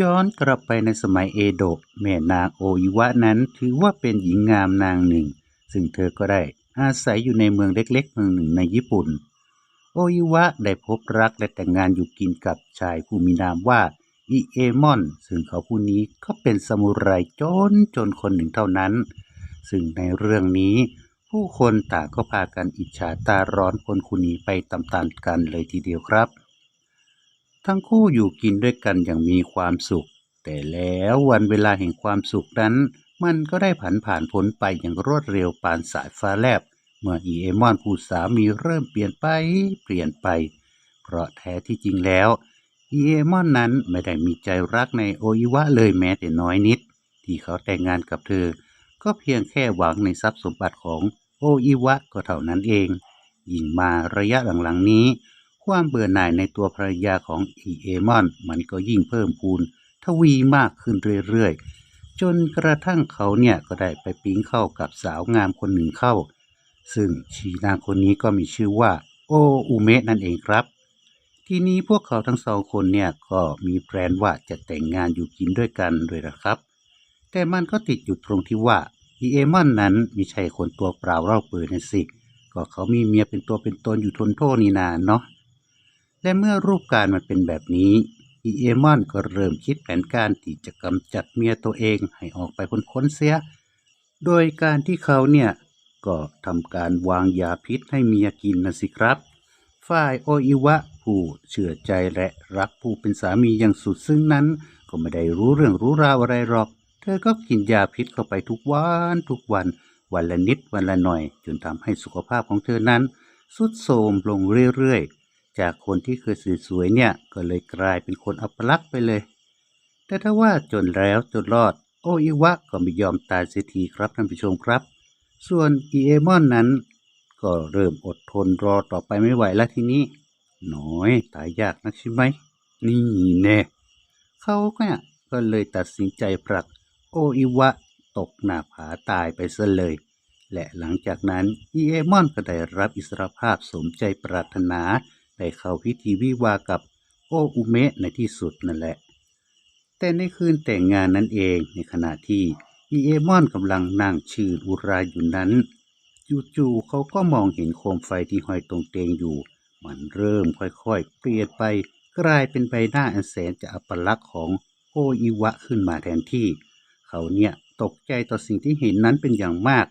ย้อนกลับไปในสมัยเอโดะแม่นางโออิวะนั้นถือว่าเป็นหญิงงามนางหนึ่ง ซึ่งเธอก็ได้อาศัยอยู่ในเมืองเล็กๆเมืองหนึ่งในญี่ปุ่น โออิวะได้พบรักและแต่งงานอยู่กินกับชายผู้มีนามว่าอิเอมอน ซึ่งเขาผู้นี้ก็เป็นซามูไรจนจนคนหนึ่งเท่านั้น ซึ่งในเรื่องนี้ ผู้คนต่างก็พากันอิจฉาตาร้อนคนคนนี้ไปตามๆกันเลยทีเดียวครับ ทั้งคู่อยู่กินด้วยกันอย่างมีความสุข แต่แล้ววันเวลาแห่งความสุขนั้น มันก็ได้ผันผ่านพ้นไปอย่างรวดเร็วปานสายฟ้าแลบ เมื่ออีเอมอนผู้สามีเริ่มเปลี่ยนไปเปลี่ยนไป เพราะแท้ที่จริงแล้วอีเอมอนนั้นไม่ได้มีใจรักในโออิวะเลยแม้แต่น้อยนิด ที่เขาแต่งงานกับเธอ ก็เพียงแค่หวังในทรัพย์สมบัติของโออิวะก็เท่านั้นเองยิ่งมาระยะหลังๆนี้ ความเบื่อหน่ายในตัวภรรยาของอีเอมอน มันก็ยิ่งเพิ่มพูนทวีมากขึ้นเรื่อยๆ จนกระทั่งเขาเนี่ยก็ได้ไปปิ๊งเข้ากับสาวงามคนหนึ่งเข้า ซึ่งชีนางคนนี้ก็มีชื่อว่า โออุเมะนั่นเองครับ ทีนี้พวกเขาทั้งสองคนเนี่ยก็มีแพลนว่าจะแต่งงานอยู่กินด้วยกันด้วยนะครับ แต่มันก็ติดอยู่ตรงที่ว่าอีเอมอนนั้นไม่ใช่คนตัวเปล่าเล่าเปื่อยนะสิ ก็เขามีเมียเป็นตัวเป็นตนอยู่ทนโทษนี่นาเนาะ และเมื่อรูปการมันเป็นแบบนี้อีเอมอนก็เริ่มคิดแผนการที่จะกำจัดเมียตัวเองให้ออกไปพ้นค้นเสีย โดยการที่เขาเนี่ย ก็ทำการวางยาพิษให้เมียกินนะสิครับ ฝ่ายโออิวะ ผู้เชื่อใจและรักผู้เป็นสามีอย่างสุดซึ่งนั้น ก็ไม่ได้รู้เรื่องรู้ราวอะไรหรอก เธอก็กินยาพิษเข้าไปทุกวันทุกวันวันละนิดวันละหน่อย จนทำให้สุขภาพของเธอนั้นทรุดโทรมลงเรื่อยๆ จากคนที่เคยสวยๆเนี่ยก็เลยกลายเป็นคนอัปลักษ์ไปเลย แต่ถ้าว่าจนแล้วจนรอด โออิวะก็ไม่ยอมตายเสียทีครับท่านผู้ชมครับ ส่วนอีเอมอนนั้น ก็เริ่มอดทนรอต่อไปไม่ไหวแล้วทีนี้หน้อยตายยากนักใช่ไหม นี่แน่เขาเนี่ยก็เลยตัดสินใจผลัก โออิวะตกหน้าผาตายไปซะเลย และหลังจากนั้นอีเอมอนก็ได้รับอิสรภาพสมใจปรารถนา ได้เข้าพิธีวิวากับโออุเมะในที่สุดนั่นแหละ แต่ในคืนแต่งงานนั้นเองในขณะที่อีเอมอนกำลังนั่งชื่นอุราอยู่นั้นจู่ๆเขาก็มองเห็นโคมไฟที่ห้อยตรงเตงอยู่ มันเริ่มค่อยๆ เปลี่ยนไปกลายเป็นใบหน้าอันแสนจะอัปลักษณ์ของโออิวะขึ้นมาแทนที่ เขาเนี่ยตกใจต่อสิ่งที่เห็นนั้นเป็นอย่างมาก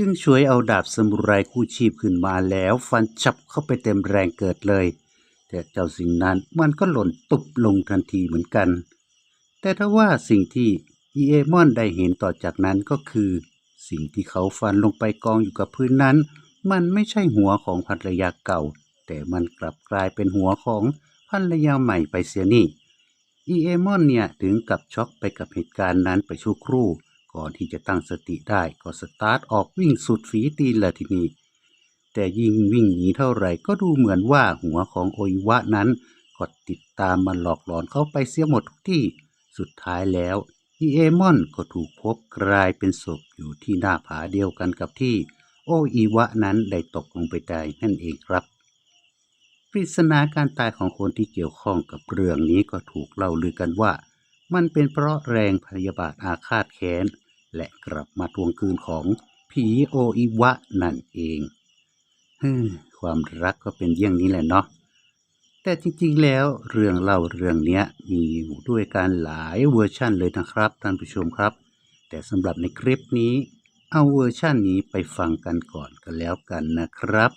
จึงช่วยเอาดาบสมุไรคู่ชีพขึ้นมาแล้วฟันฉับเข้าไปเต็มแรงเกิดเลย แต่เจ้าสิ่งนั้นมันก็หล่นตุบลงทันทีเหมือนกัน แต่ถ้าว่าสิ่งที่อีเอมอนได้เห็นต่อจากนั้นก็คือ สิ่งที่เขาฟันลงไปกองอยู่กับพื้นนั้น มันไม่ใช่หัวของภรรยาเก่า แต่มันกลับกลายเป็นหัวของภรรยาใหม่ไปเสียนี่อีเอมอนเนี่ยถึงกับช็อกไปกับเหตุการณ์นั้นไปชั่วครู่ ก่อนที่จะตั้งสติได้ก็สตาร์ทออกวิ่งสุดฝีตีนลยทีนี้ แต่ยิ่งวิ่งหนีเท่าไหร่ก็ดูเหมือนว่าหัวของโออิวะนั้นก็ติดตามมันหลอกหลอนเขาไปเสียหมดทุกที่ สุดท้ายแล้วอีเอมอนก็ถูกพบกลายเป็นศพอยู่ที่หน้าผาเดียวกันกับที่ โออีวะนั้นได้ตกลงไปตายนั่นเองครับปริศนาการตายของคนที่เกี่ยวข้องกับเรื่องนี้ก็ถูกเล่าลือกันว่า มันเป็นเพราะแรงพยาบาทอาฆาตแค้น และกลับมาทวงคืนของผีโออิวะนั่นเองเฮ้อความรักก็เป็นเยี่ยงนี้แหละเนาะแต่จริงๆแล้วเรื่องเล่าเรื่องเนี้ยมีอยู่ด้วยการหลายเวอร์ชั่นเลยนะครับท่านผู้ชมครับ แต่สำหรับในคลิปนี้ เอาเวอร์ชั่นนี้ไปฟังกันก่อนกันแล้วกันนะครับ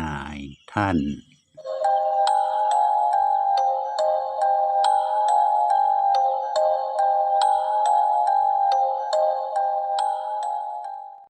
นายท่าน